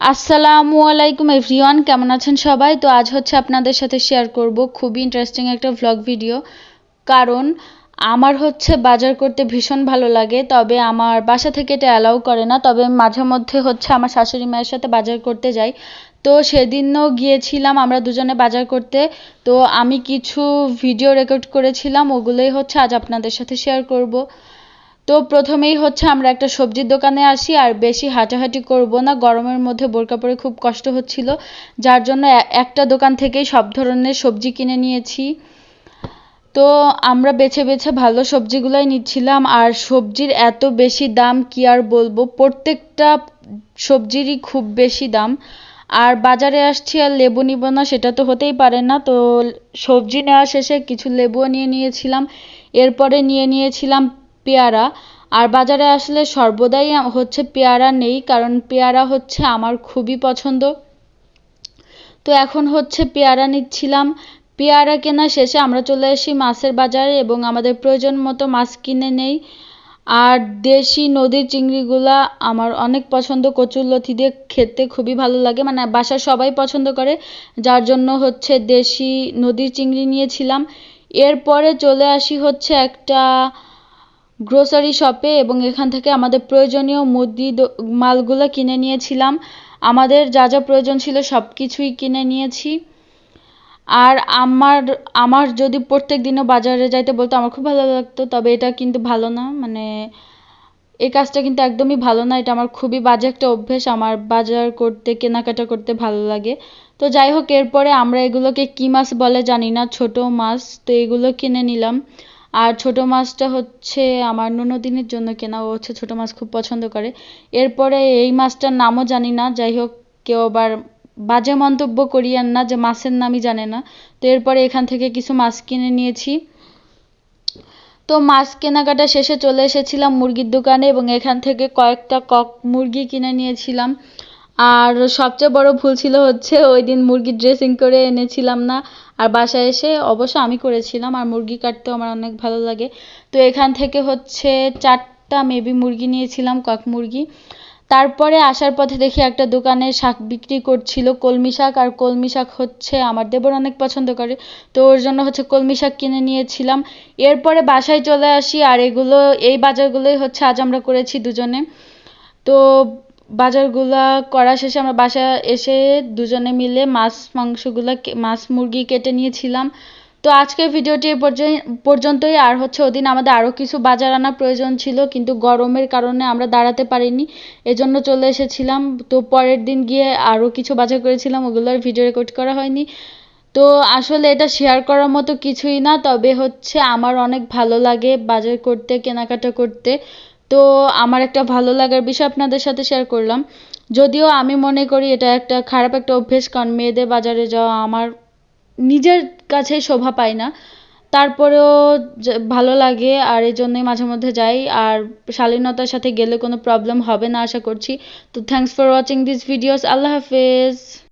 আসসালামু আলাইকুম এভরিওয়ান, কেমন আছেন সবাই? তো আজ হচ্ছে আপনাদের সাথে শেয়ার করব খুবই ইন্টারেস্টিং একটা ভ্লগ ভিডিও কারণ আমার হচ্ছে বাজার করতে ভীষণ ভালো লাগে, তবে আমার বাসা থেকে এটা অ্যালাউ করে না। তবে মাঝে মধ্যে হচ্ছে আমার শাশুড়ি মায়ের সাথে বাজার করতে যাই। তো সেদিনও গিয়েছিলাম আমরা দুজনে বাজার করতে। তো আমি কিছু ভিডিও রেকর্ড করেছিলাম, ওগুলোই হচ্ছে আজ আপনাদের সাথে শেয়ার করব। তো প্রথমেই হচ্ছে আমরা একটা সবজির দোকানে আসি আর বেশি হাঁটাহাঁটি করব না। গরমের মধ্যে বোরকা পরে খুব কষ্ট হচ্ছিল, যার জন্য একটা দোকান থেকেই সব ধরনের সবজি কিনে নিয়েছি। তো আমরা বেছে বেছে ভালো সবজিগুলাই নিচ্ছিলাম আর সবজির এত বেশি দাম কি আর বলব? প্রত্যেকটা সবজিরই খুব বেশি দাম। আর বাজারে আসছি আর লেবু নিব না, সেটা তো হতেই পারে না। তো সবজি নেওয়া শেষে কিছু লেবুও নিয়ে নিয়েছিলাম। এরপরে নিয়ে নিয়েছিলাম পেয়ারা। আর বাজারে আসলে সর্বদাই হচ্ছে পেয়ারা নেই, কারণ পেয়ারা হচ্ছে আমার খুবই পছন্দ। তো এখন হচ্ছে পেয়ারা নিচ্ছিলাম। পেয়ারা কেনা শেষে আমরা চলে আসি মাছের বাজারে এবং আমাদের প্রয়োজন মতো মাছ কিনে নেই। আর দেশি নদীর চিংড়িগুলা আমার অনেক পছন্দ, কচুর লথি দিয়ে খেতে খুবই ভালো লাগে। মানে বাসার সবাই পছন্দ করে, যার জন্য হচ্ছে দেশি নদীর চিংড়ি নিয়েছিলাম। এরপরে চলে আসি হচ্ছে একটা গ্রোসারি শপে এবং এখান থেকে আমাদের প্রয়োজনীয় মুদি মালগুলো কিনে নিয়েছিলাম। আমাদের যা যা প্রয়োজন ছিল সব কিছুই কিনে নিয়েছি। আর আমার আমার যদি প্রত্যেক দিনও বাজারে যাইতে বলতো, আমার খুব ভালো লাগতো, তবে এটা কিন্তু ভালো না। মানে এই কাজটা কিন্তু একদমই ভালো না। এটা আমার খুবই বাজে একটা অভ্যেস। আমার বাজার করতে, কেনাকাটা করতে ভালো লাগে। তো যাই হোক, এরপরে আমরা এগুলোকে কী মাছ বলে জানি না, ছোট মাছ। তো এগুলো কিনে নিলাম। আর ছোট মাছটা হচ্ছে আমার ননদিনের জন্য কেনা। ও হচ্ছে ছোট মাছ খুব পছন্দ করে। এরপরে এই মাছটার নামও জানি না। যাই হোক, কেউ আবার বাজে মন্তব্য করিয়েন না যে মাছের নামই জানে না। তো এরপরে এখান থেকে কিছু মাছ কিনে নিয়েছি। তো মাছ কেনাকাটা শেষে চলে এসেছিলাম মুরগির দোকানে এবং এখান থেকে কয়েকটা কক মুরগি কিনে নিয়েছিলাম। আর সবচেয়ে বড় ভুল ছিল হচ্ছে ওই দিন মুরগির ড্রেসিং করে এনেছিলাম না, আর বাসায় এসে অবশ্য আমি করেছিলাম, আর মুরগি কাটতেও আমার অনেক ভালো লাগে। তো এখান থেকে হচ্ছে চারটা মেবি মুরগি নিয়েছিলাম, কক মুরগি। তারপরে আসার পথে দেখি একটা দোকানে শাক বিক্রি করছিল, কলমি শাক, আর কলমি শাক হচ্ছে আমার দেবর অনেক পছন্দ করে, তো ওর জন্য হচ্ছে কলমি শাক কিনে নিয়েছিলাম। এরপরে বাসায় চলে আসি, আর এগুলো, এই বাজারগুলোই হচ্ছে আজ আমরা করেছি দুজনে। তো বাজারগুলা করা শেষে আমরা বাসা এসে দুজনে মিলে মাছ, মাংসগুলো মাছ, মুরগি কেটে নিয়েছিলাম। তো আজকের ভিডিওটি এ পর্যন্তই। আর হচ্ছে ওদিন আমাদের আরও কিছু বাজার আনার প্রয়োজন ছিল, কিন্তু গরমের কারণে আমরা দাঁড়াতে পারিনি। এজন্য চলে এসেছিলাম। তো পরের দিন গিয়ে আরও কিছু বাজার করেছিলাম ওগুলোর ভিডিও রেকর্ড করা হয়নি। তো আসলে এটা শেয়ার করার মতো কিছুই না, তবে হচ্ছে আমার অনেক ভালো লাগে বাজার করতে, কেনাকাটা করতে। তো আমার একটা ভালো লাগার বিষয় আপনাদের সাথে শেয়ার করলাম। যদিও আমি মনে করি এটা একটা খারাপ একটা অভ্যেস, কারণ মেয়েদের বাজারে যাওয়া আমার নিজের কাছেই শোভা পায় না। তারপরেও ভালো লাগে, আর এই জন্যই মাঝে মধ্যে যাই। আর শালীনতার সাথে গেলে কোনো প্রবলেম হবে না, আশা করছি। তো thanks for watching this videos আল্লাহ হাফেজ।